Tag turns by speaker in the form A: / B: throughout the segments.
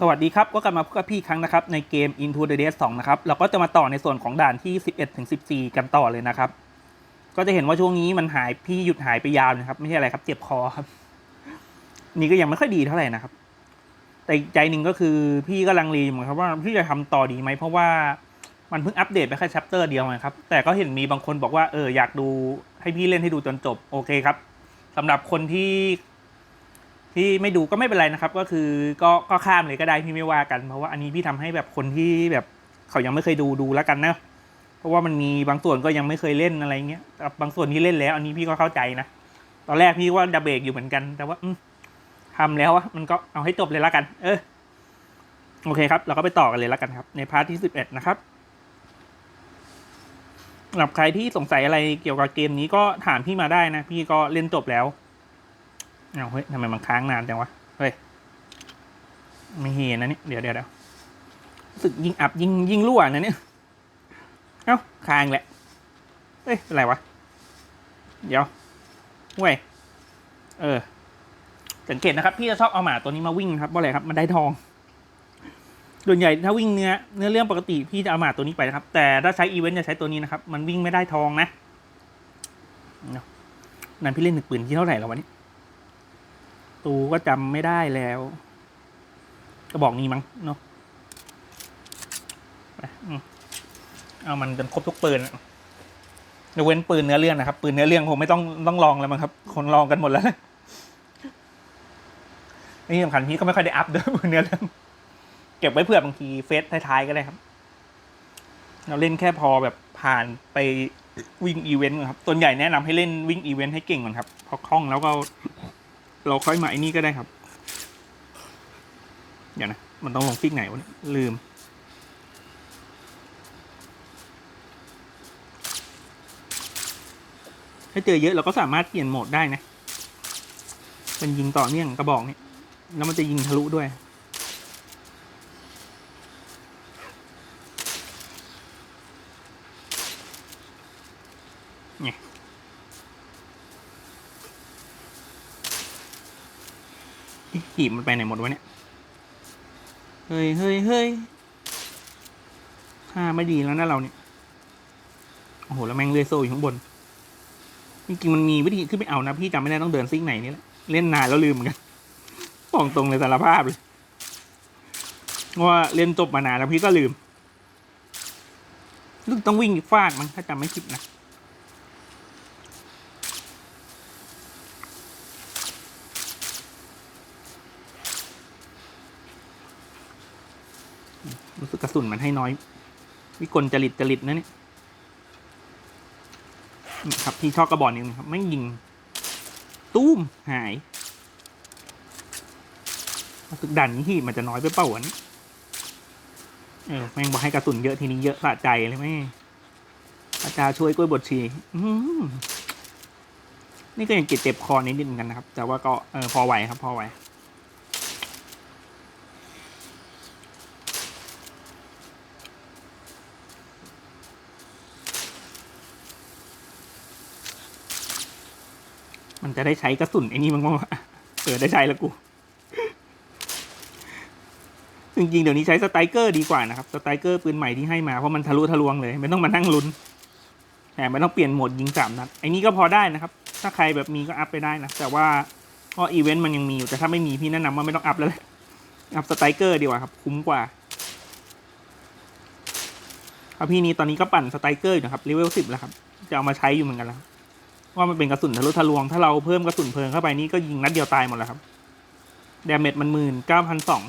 A: สวัสดีครับ ก็กลับมาพบกับพี่ครั้งนะครับในเกม Into the Dead 2 นะครับ เราก็จะมาต่อในส่วนของด่านที่ 11 ถึง 14 กันต่อเลยนะครับ ก็จะเห็นว่าช่วงนี้มันหายพี่หยุดหายไปยาวนะครับ ไม่ใช่อะไรครับ เจ็บคอครับ นี่ก็ยังไม่ค่อยดีเท่าไหร่นะครับ แต่ใจหนึ่งก็คือพี่ก็ลังเลอยู่เหมือนครับว่าพี่จะทำต่อดีไหม เพราะว่ามันเพิ่งอัปเดตไปแค่ชัปเตอร์เดียวนะครับ แต่ก็เห็นมีบางคนบอกว่าเอออยากดูให้พี่เล่นให้ดูจนจบ โอเคครับสำหรับคนที่ ที่ไม่ดูก็ไม่เป็นไรนะครับ ก็คือก็ก็ข้ามเลยก็ได้พี่ไม่ว่ากัน เพราะว่าอันนี้พี่ทำให้แบบคนที่แบบเขายังไม่เคยดูดูแล้วกันนะเพราะว่ามันมีบางส่วนก็ยังไม่เคยเล่นอะไรเงี้ยแต่บางส่วนที่เล่นแล้ว อันนี้พี่ก็เข้าใจนะตอนแรกพี่ว่าดับเบรกอยู่เหมือนกัน แต่ว่าอืมทำแล้วอะมันก็เอาให้จบเลยล้วกัน เออโอเคครับ เราก็ไปต่อกันเลยล้วกันครับ ในพาร์ทที่สิบเอ็ดนะครับสำหรับใครที่สงสัยอะไรเกี่ยวกับเกมนี้ก็ถามพี่มาได้นะ พี่ก็เล่นจบแล้ว เอาเฮ้ยทำไมมันค้างนานจังวะ เฮ้ย ไม่เห็นนะนี่เดี๋ยวเดี๋ยวเดี๋ยวรู้สึกยิงอับยิงยิงรั่วนะเนี่ย เอ้าค้างแหละ เฮ้ย เป็นไรวะ เดี๋ยวเว้ย เออ สังเกตนะครับ พี่จะชอบเอาหมาตัวนี้มาวิ่งครับเพราะอะไรครับมันได้ทองส่วนใหญ่ถ้าวิ่งเนื้อเนื้อเรื่องปกติพี่จะเอาหมาตัวนี้ไปนะครับ แต่ถ้าใช้อีเวนต์จะใช้ตัวนี้นะครับ มันวิ่งไม่ได้ทองนะเนาะนั่นพี่เล่นหนึ่งปืนที่เท่าไหร่แล้ววันนี้ ตูก็จำไม่ได้แล้วก็บอกนี้มั้งเนาะเอามันจนครบทุกปืนยกเว้นปืนเนื้อเรื่องนะครับ ปืนเนื้อเรื่องผมไม่ต้องต้องลองแล้วมั้งครับ คนลองกันหมดแล้ว นี่สำคัญพี่ก็ไม่ค่อยได้อัพด้วยปืนเนื้อเรื่อง เก็บไว้เผื่อบางทีเฟสท้ายๆก็ได้ครับ เราเล่นแค่พอแบบผ่านไปวิ่งอีเวนต์ครับส่วนใหญ่แนะนำให้เล่นวิ่งอีเวนต์ให้เก่งก่อนครับ พอคล่องแล้วก็ เราค่อยมาไอ้นี่ก็ได้ครับอย่านะ มันต้องลงฟิกไหนวะลืม ถ้าเจอเยอะเราก็สามารถเปลี่ยนโหมดได้นะเป็นยิงต่อเนื่องกระบอกเนี่ยแล้วมันจะยิงทะลุด้วย ขีบมันไปไหนหมดวะเนี่ย เฮ้ยเฮ้ยเฮ้ยท่าไม่ดีแล้วนะเราเนี่ย โอ้โห แล้วแมงเลื่อยโซ่อยู่ข้างบน จริงๆมันมีวิธีขึ้นไปเอานะพี่จำไม่ได้ต้องเดินซิกไหนนี่แหละ เล่นนานแล้วลืมเหมือนกันบอกตรงเลยสารภาพเลยว่าเล่นจบมานานแล้วพี่ก็ลืม ลึกต้องวิ่งฟากมั้งถ้าจำไม่ผิดนะ รู้สึกกระสุนมันให้น้อย วิกลจริตจริตนะเนี่ยนี่ครับที่ชอบกระบอกนี้นะครับ ไม่ยิงตุ้มหายรู้สึกดันนี้ที่มันจะน้อยไปเปล่าวะนี่เออแม่งบอกให้กระสุนเยอะทีนี้เยอะสะใจเลยแม่อาจารย์ช่วยกล้วยบดชีนี่ก็ยังเจ็บเจ็บคอนิดนึงเหนกันนะครับ แต่ว่าก็เออพอไหวครับ พอไหว มันจะได้ใช้กระสุนไอ้นี่มั้งวะเออได้ใช้แล้วกู จริงๆ เดี๋ยวนี้ใช้สไตรเกอร์ดีกว่านะครับ สไตรเกอร์ปืนใหม่ที่ให้มาเพราะมันทะลุทะลวงเลย ไม่ต้องมานั่งลุ้นแถมไม่ต้องเปลี่ยนโหมดยิงสามนัดไอ้นี่ก็พอได้นะครับ ถ้าใครแบบมีก็อัพไปได้นะ แต่ว่าก็อีเวนต์มันยังมีอยู่ แต่ถ้าไม่มีพี่แนะนำว่าไม่ต้องอัพแล้วแหละอัพสไตรเกอร์ดีกว่าครับ คุ้มกว่าเพราพี่นี้ตอนนี้ก็ปั่นสไตรเกอร์อยู่นะครับเลเวลสิบแล้วครับ จะเอามาใช้อยู่เหมือนกันแล้ว ว่ามันเป็นกระสุนทะลุทะลวง ถ้าเราเพิ่มกระสุนเพลิงเข้าไปนี่ก็ยิงนัดเดียวตายหมดแล้วครับดาเมจมันหมื่นเก้าพันสอง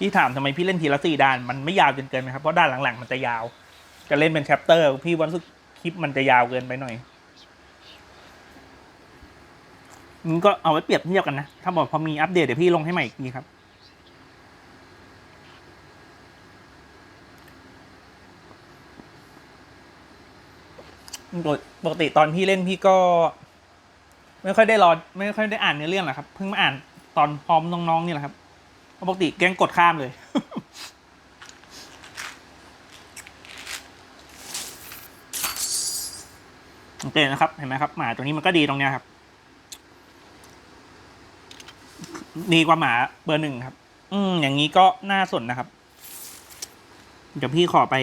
A: พี่ถามทำไมพี่เล่นทีละสี่ด่านมันไม่ยาวจนเกินไหมครับ เพราะด่านหลังๆมันจะยาว จะเล่นเป็นแชปเตอร์ พี่วันสึกคลิปมันจะยาวเกินไปหน่อยนี่ก็เอาไว้เปรียบเทียบกันนะ ถ้าบอกพอมีอัปเดตเดี๋ยวพี่ลงให้ใหม่อีกทีครับ โดย ปกติตอนพี่เล่นพี่ก็ ไม่ค่อยได้รอไม่ค่อยได้อ่านเนื้อเรื่องหรอกครับ เพิ่งมาอ่านตอนพร้อมน้องๆนี่แหละครับเพราะปกติแกงกดข้ามเลยสังเกตนะครับ เห็นไหมครับหมาตัวนี้มันก็ดีตรงเนี้ยครับ ดีกว่าหมาเบอร์หนึ่งครับ อืมอย่างนี้ก็น่าสนนะครับ เดี๋ยวพี่ขอไป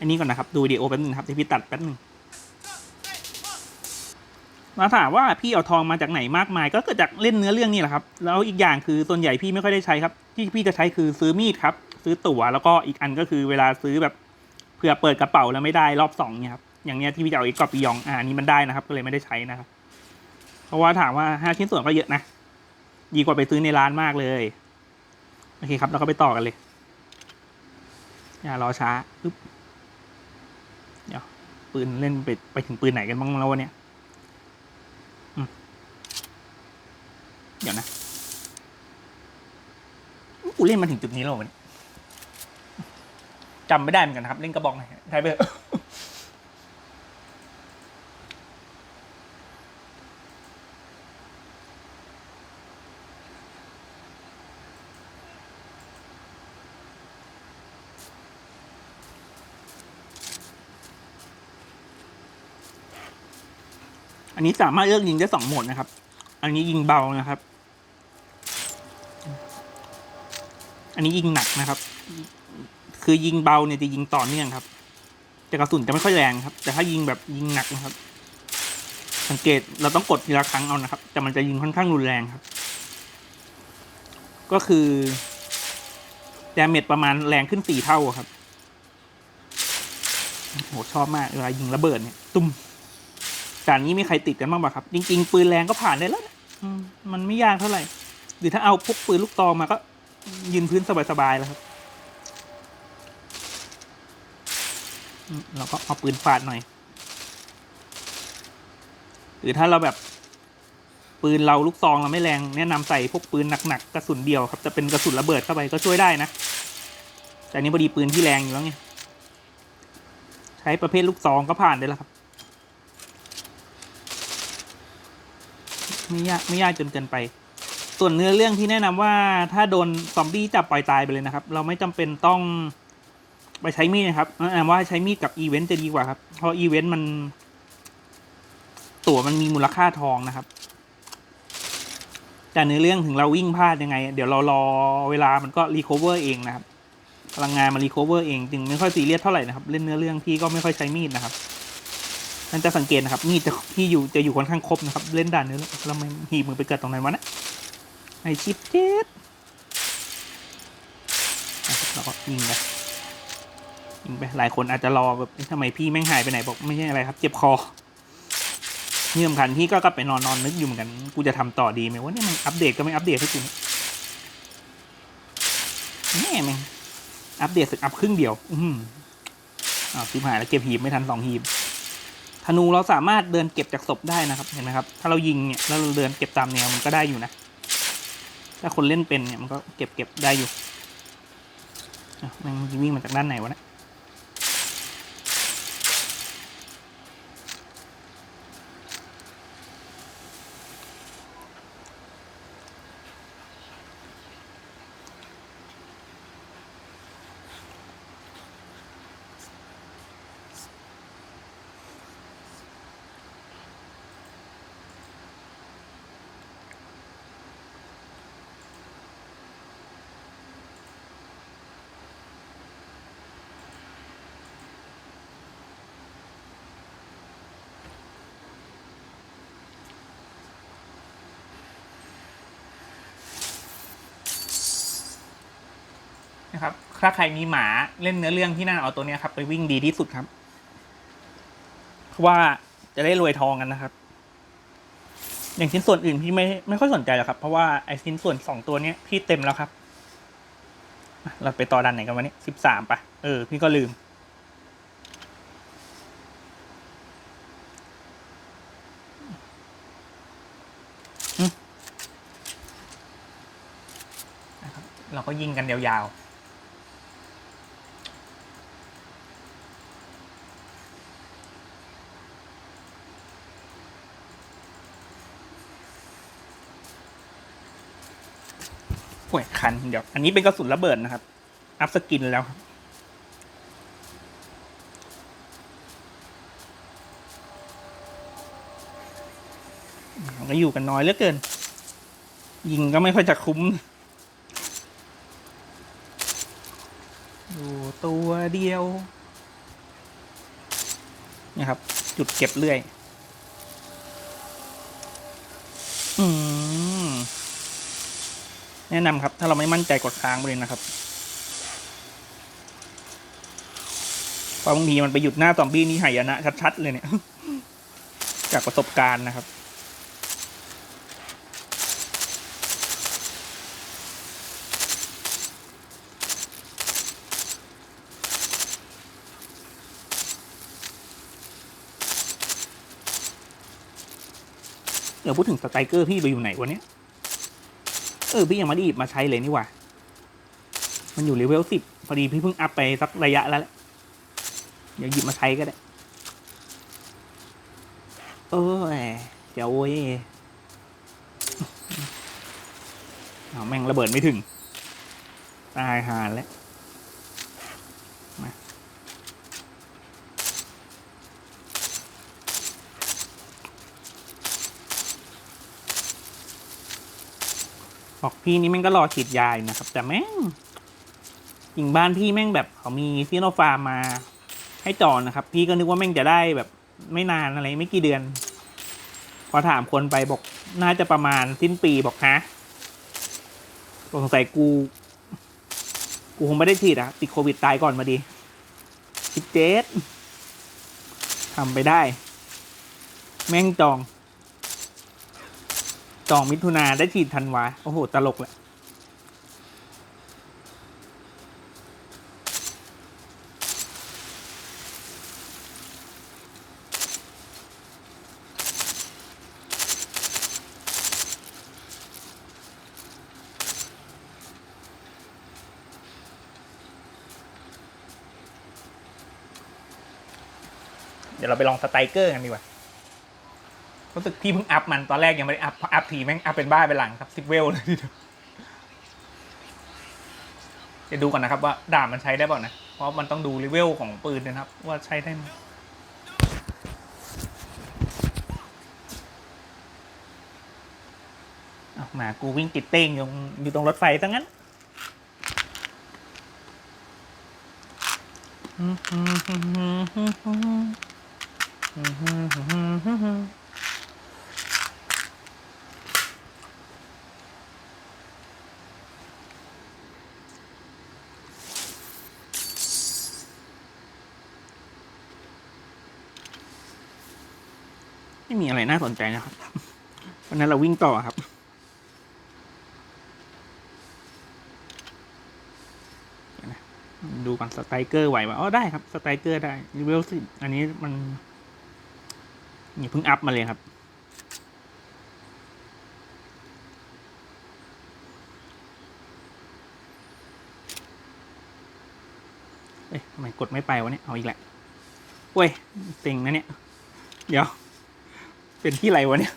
A: อันนี้ก่อนนะครับ ดูวิดีโอแป๊บนึงครับเดี๋ยวพี่ตัดแป๊บนึงมาถามว่าพี่เอาทองมาจากไหนมากมาย ก็เกิดจากเล่นเนื้อเรื่องนี่แหละครับ แล้วอีกอย่างคือส่วนใหญ่พี่ไม่ค่อยได้ใช้ครับ ที่พี่จะใช้คือซื้อมีดครับ ซื้อตั๋วแล้วก็อีกอันก็คือเวลาซื้อแบบเผื่อเปิดกระเป๋าแล้วไม่ได้รอบสองเนี่ยครับอย่างเนี้ยที่พี่จะเอาอีกกอบปียองอ่านี้มันได้นะครับ ก็เลยไม่ได้ใช้นะครับเพราะว่าถามว่าห้าชิ้นส่วนก็เยอะนะดีกว่าไปซื้อในร้านมากเลยโอเคครับเราก็ไปต่อกันเลยอย่ารอช้าปึ๊บ ปืนเล่นไปไปถึงปืนไหนกันบ้างแล้ววะเนี่ยเดี๋ยวนะ กูเล่นมาถึงจุดนี้แล้ววะเนี่ยจำไม่ได้เหมือนกันครับ เล่นกระบอกไหนไทยไปเบอะ อันนี้สามารถเลือกยิงได้สองโหมดนะครับ อันนี้ยิงเบานะครับ อันนี้ยิงหนักนะครับ คือยิงเบาเนี่ยจะยิงต่อเนื่องครับ แต่กระสุนจะไม่ค่อยแรงครับ แต่ถ้ายิงแบบยิงหนักนะครับ สังเกตเราต้องกดทีละครั้งเอานะครับ แต่มันจะยิงค่อนข้างรุนแรงครับ ก็คือดาเมจประมาณแรงขึ้นสี่เท่าครับโหชอบมากเวลายิงระเบิดเนี่ย ตุ้ม ด่านนี้มีใครติดกันบ้างปะครับ จริง ๆ ปืนแรงก็ผ่านได้แล้วนะอืมมันไม่ยากเท่าไหร่ หรือถ้าเอาพวกปืนลูกตองมาก็ ยืนพื้นสบายๆแล้วครับอืมเราก็เอาปืนฟาดหน่อย หรือถ้าเราแบบ ปืนเราลูกซองเราไม่แรงแนะนำใส่พวกปืนหนักๆกระสุนเดียวครับจะเป็นกระสุนระเบิดเข้าไปก็ช่วยได้นะ แต่อันนี้พอดีปืนที่แรงอยู่แล้วไงใช้ประเภทลูกซองก็ผ่านได้แล้วครับ ไม่ยากไม่ยากจนเกินไป ส่วนเนื้อเรื่องที่แนะนำว่าถ้าโดนซอมบี้จับปล่อยตายไปเลยนะครับ เราไม่จำเป็นต้องไปใช้มีดนะครับแนะนำว่าใช้มีดกับอีเวนต์จะดีกว่าครับเพราะอีเวนต์มัน ตั๋วมันมีมูลค่าทองนะครับ แต่เนื้อเรื่องถึงเราวิ่งพลาดยังไง เดี๋ยวเรารอเวลามันก็รีคอเวอร์เองนะครับพลังงานมันรีคอเวอร์เองจึงไม่ค่อยซีเรียสเท่าไหร่นะครับ เล่นเนื้อเรื่องพี่ก็ไม่ค่อยใช้มีดนะครับ นั่นจะสังเกตนะครับ มีดจะที่อยู่จะอยู่ค่อนข้างครบนะครับ เล่นด่านนื้อแล้วมันหีบมือไปเกิดตรงไหนวะนะไอชิปเจ็ดนะครับเราก็ยิงไปยิงไปหลายคนอาจจะรอแบบทำไมพี่แม่งหายไปไหนบอกไม่ใช่อะไรครับ เจ็บคอนี่สำคัญพี่ก็กลับไปนอนนอนนึกอยู่เหมือนกันกูจะทำต่อดีไหมว่าเนี่ยมันอัปเดตก็ไม่อัปเดตให้กูเนี่ยแม่แม่งอัปเดตสึกอัพครึ่งเดียว อืมอ้าวทิมหายแล้วเก็บหีบไม่ทันสองหีบ ธนูเราสามารถเดินเก็บจากศพได้นะครับ เห็นไหมครับ ถ้าเรายิงเนี่ยแล้วเราเดินเก็บตามแนวมันก็ได้อยู่นะ ถ้าคนเล่นเป็นเนี่ยมันก็เก็บเก็บได้อยู่มันวิ่งมาจากด้านไหนวะเนะน ถ้าใครมีหมาเล่นเนื้อเรื่องที่น่าเอาตัวเนี้ยครับ ไปวิ่งดีที่สุดครับเพราะว่าจะได้รวยทองกันนะครับ อย่างชิ้นส่วนอื่นพี่ไม่ไม่ค่อยสนใจหรอกครับ เพราะว่าไอ้ชิ้นส่วนสองตัวเนี้ยพี่เต็มแล้วครับอะเราไปต่อดันไหนกันวันนี้สิบสามปะเออ พี่ก็ลืมนะครับเราก็ยิงกันยาวๆ โอ้ยคันเดี๋ยว อันนี้เป็นกระสุนระเบิดนะครับ อัพสกินแล้วครัก็อยู่กันน้อยเหลือเกิน ยิงก็ไม่ค่อยจะคุ้ม อยู่ตัวเดียวนะครับ จุดเก็บเรื่อย อืม แนะนำครับ ถ้าเราไม่มั่นใจกดค้างไปเลยนะครับเพราะบางทีมันไปหยุดหน้าซอมบี้นี่หายนะชัดๆเลยเนี่ย จากประสบการณ์นะครับเดี๋ยวพูดถึงสไตรเกอร์พี่ไปอยู่ไหนวะเนี้ เออพี่ยังไม่ได้หยิบมาใช้เลยนี่หว่า มันอยู่เลเวลสิบพอดีพี่เพิ่งอัพไปสักระยะแล้วแหละเดี๋ยวหยิบมาใช้ก็ได้เออเดี๋ยวโว้ยเอาแม่งระเบิดไม่ถึง ตายหาแล้ว บอกพี่นี่แม่งก็รอฉีดยาอยู่นะครับ แต่แม่งจริงบ้านพี่แม่งแบบเขามีซีโนฟาร์มมา ให้จอนนะครับ พี่ก็นึกว่าแม่งจะได้แบบไม่นานอะไรไม่กี่เดือน พอถามคนไปบอกน่าจะประมาณสิ้นปีบอกฮะสงสัยกู กูคงไม่ได้ฉีดอะติดโควิดตายก่อนมาดีสิบเจ็ดทำไปได้ แม่งจอง จองมิถุนาได้ฉีดธันวา โอ้โห ตลกแหละ เดี๋ยวเราไปลองสไตรเกอร์กันดีกว่า รู้สึกพี่เพิ่งอัพมันตอนแรกยังไม่ได้อัพพออัพทีแม่งอัพเป็นบ้าเป็นหลังครับสิบเวลเลยทีเดียวเดี๋ยวดูก่อนนะครับว่าดาบมันใช้ได้เปล่านะ เพราะมันต้องดูเลเวลของปืนนะครับ ว่าใช้ได้ไหมเอาหมากูวิ่งติดเต้งอยู่อยู่ตรงรถไฟซะงั้นไม่มีอะไร น่าสนใจนะครับ วันนั้นเราวิ่งต่อครับ ดูก่อนสไตรเกอร์ไหวว่าอ๋อได้ครับ สไตรเกอร์ได้รีเวลสิอันนี้มันนี่เพิ่งอัพมาเลยครับเอ้ยทำไมกดไม่ไปวะเนี่ย เอาอีกแหละเว้ยเต็งนะเนี่ย เดี๋ยว เป็นที่ไรวะเนี่ย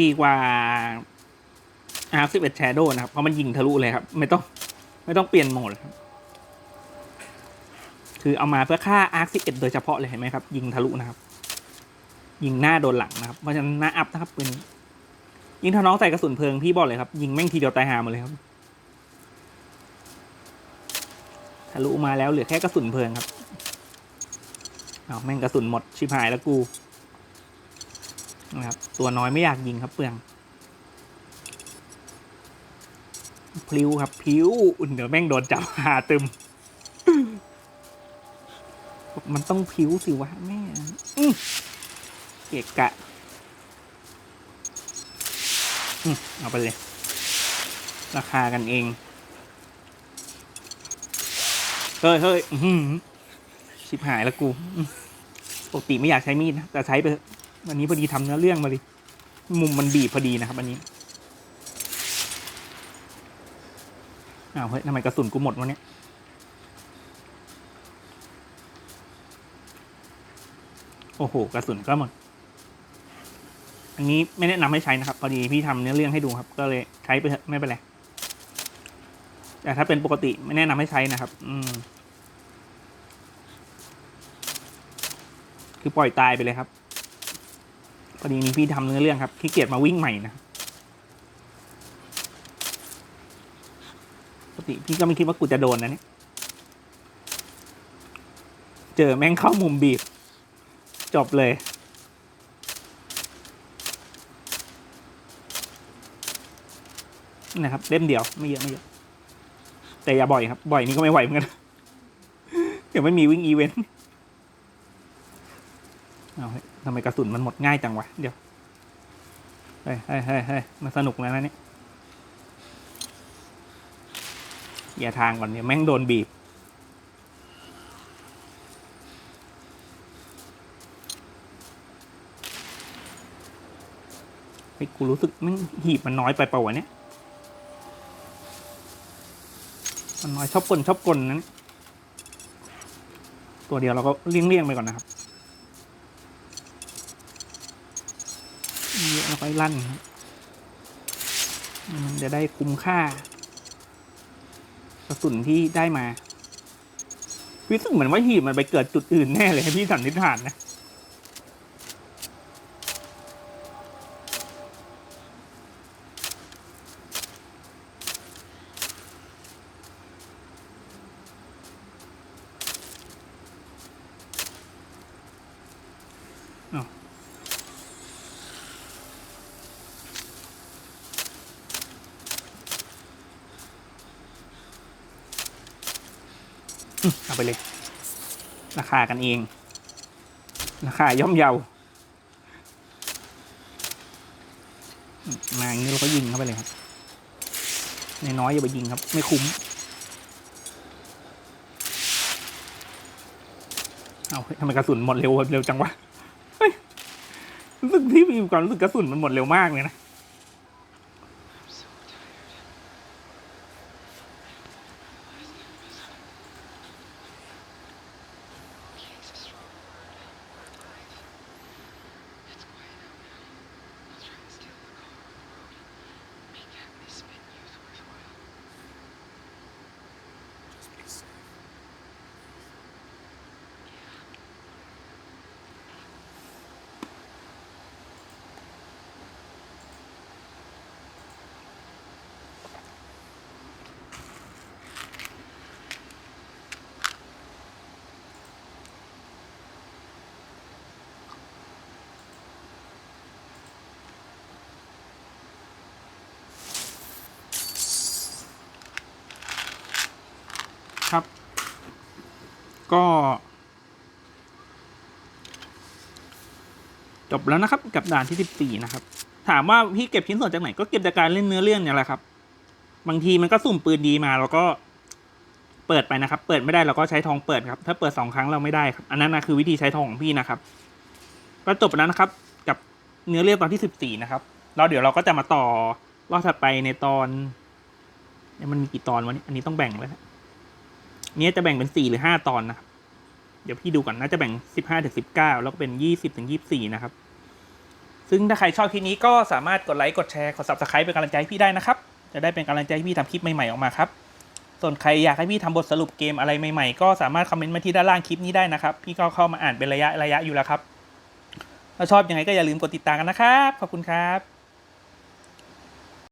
A: ดีกว่า R 11 Shadow นะครับ เพราะมันยิงทะลุเลยครับ ไม่ต้อง ไม่ต้องเปลี่ยนโหมดครับ คือเอามาเพื่อฆ่า Arc 11โดยเฉพาะเลยเห็นไหมครับ ยิงทะลุนะครับ ยิงหน้าโดนหลังนะครับเพราะฉะนั้นหน้าอัพนะครับเป็นยิงถ้าน้องใส่กระสุนเพลิงพี่บอกเลยครับ ยิงแม่งทีเดียวตายหาหมดเลยครับทะลุมาแล้วเหลือแค่กระสุนเพลิงครับเอาแม่งกระสุนหมดชิบหายแล้วกูนะครับตัวน้อยไม่อยากยิงครับเปลืองพลิ้วครับพลิ้วอุ่นเดี๋ยวแม่งโดนจับหาตึม มันต้องพลิ้วสิวะแม่อื้อเกะกะอืมเอาไปเลย ราคากันเอง เฮ้ยเฮ้ยอื้อหือชิบหายแล้วกูปกติไม่อยากใช้มีดนะ แต่ใช้ไปอะวันนี้พอดีทำเนื้อเรื่องมาดิมุมมันบีบพอดีนะครับอันนี้อ้าวเฮ้ยทำไมกระสุนกูหมดวะเนี่ย โอ้โหกระสุนก็หมด อันนี้ไม่แนะนำให้ใช้นะครับพอดีพี่ทำเนื้อเรื่องให้ดูครับ ก็เลยใช้ไปไม่เป็นไรแต่ถ้าเป็นปกติไม่แนะนำให้ใช้นะครับ อืม คือปล่อยตายไปเลยครับพอดีนี้พี่ทำเนื้อเรื่องครับขี้เกียจมาวิ่งใหม่นะปกติพี่ก็ไม่คิดว่ากูจะโดนนะเนี่ยเจอแม่งเข้ามุมบีบ จบเลย นะครับ เล่มเดียวไม่เยอะไม่เยอะ แต่อย่าบ่อยครับ บ่อยนี่ก็ไม่ไหวเหมือนกัน เดี๋ยวไม่มีวิ่งอีเวนต์เอาทำไมกระสุนมันหมดง่ายจังวะ เดี๋ยว เฮ้ยเฮ้ยเฮ้ยเฮ้ยมันสนุกแล้วนะเนี่ยอย่าทางก่อนเนี่ยแม่งโดนบีบ เฮ้ยกูรู้สึกมันหีบมันน้อยไปเปล่าวะเนี่ยมันน้อยชอบกลชอบกลนั้น ตัวเดียวเราก็เลี่ยงเลี่ยงไปก่อนนะครับเยอะแล้วก็ลั่นมันจะได้คุ้มค่ากระสุนที่ได้มารู้สึกเหมือนว่าหีบมันไปเกิดจุดอื่นแน่เลยพี่สันนิษฐานนะ ไปเลย ราคากันเอง ราคาย่อมเยามาอย่างนี้เราก็ยิงเข้าไปเลยครับนน้อยอย่าไปยิงครับ ไม่คุ้ม เอาทำไมกระสุนหมดเร็วเร็วจังวะเฮ้ยรู้สึกที่มีความรู้สึกกระสุนมันหมดเร็วมากเลยนะ ก็จบแล้วนะครับกับด่านที่สิบสี่นะครับ ถามว่าพี่เก็บชิ้นส่วนจากไหนก็เก็บจากการเล่นเนื้อเรื่องเนี่ยแหละครับ บางทีมันก็สุ่มปืนดีมาเราก็เปิดไปนะครับ เปิดไม่ได้เราก็ใช้ทองเปิดครับ ถ้าเปิดสองครั้งเราไม่ได้ครับ อันนั้นนะคือวิธีใช้ทองของพี่นะครับ ก็จบแล้วนะครับ กับเนื้อเรื่องตอนที่สิบสี่นะครับแล้วเดี๋ยวเราก็จะมาต่อรอบถัดไปในตอนมันมีกี่ตอนวะเนี่ยอันนี้ต้องแบ่งแล้วนะ เนี้ยจะแบ่งเป็นสี่หรือห้าตอนนะครับ เดี๋ยวพี่ดูก่อนน่าจะแบ่งสิบห้าถึงสิบเก้าแล้วก็เป็นยี่สิบถึงยี่สี่นะครับ ซึ่งถ้าใครชอบคลิปนี้ก็สามารถกดไลค์กดแชร์กด subscribe เป็นกำลังใจให้พี่ได้นะครับ จะได้เป็นกำลังใจให้พี่ทำคลิปใหม่ๆออกมาครับ ส่วนใครอยากให้พี่ทำบทสรุปเกมอะไรใหม่ๆ ก็สามารถคอมเมนต์มาที่ด้านล่างคลิปนี้ได้นะครับ พี่ก็เข้ามาอ่านเป็นระยะระยะอยู่แล้วครับถ้าชอบยังไงก็อย่าลืมกดติดตามกันนะครับ ขอบคุณครับ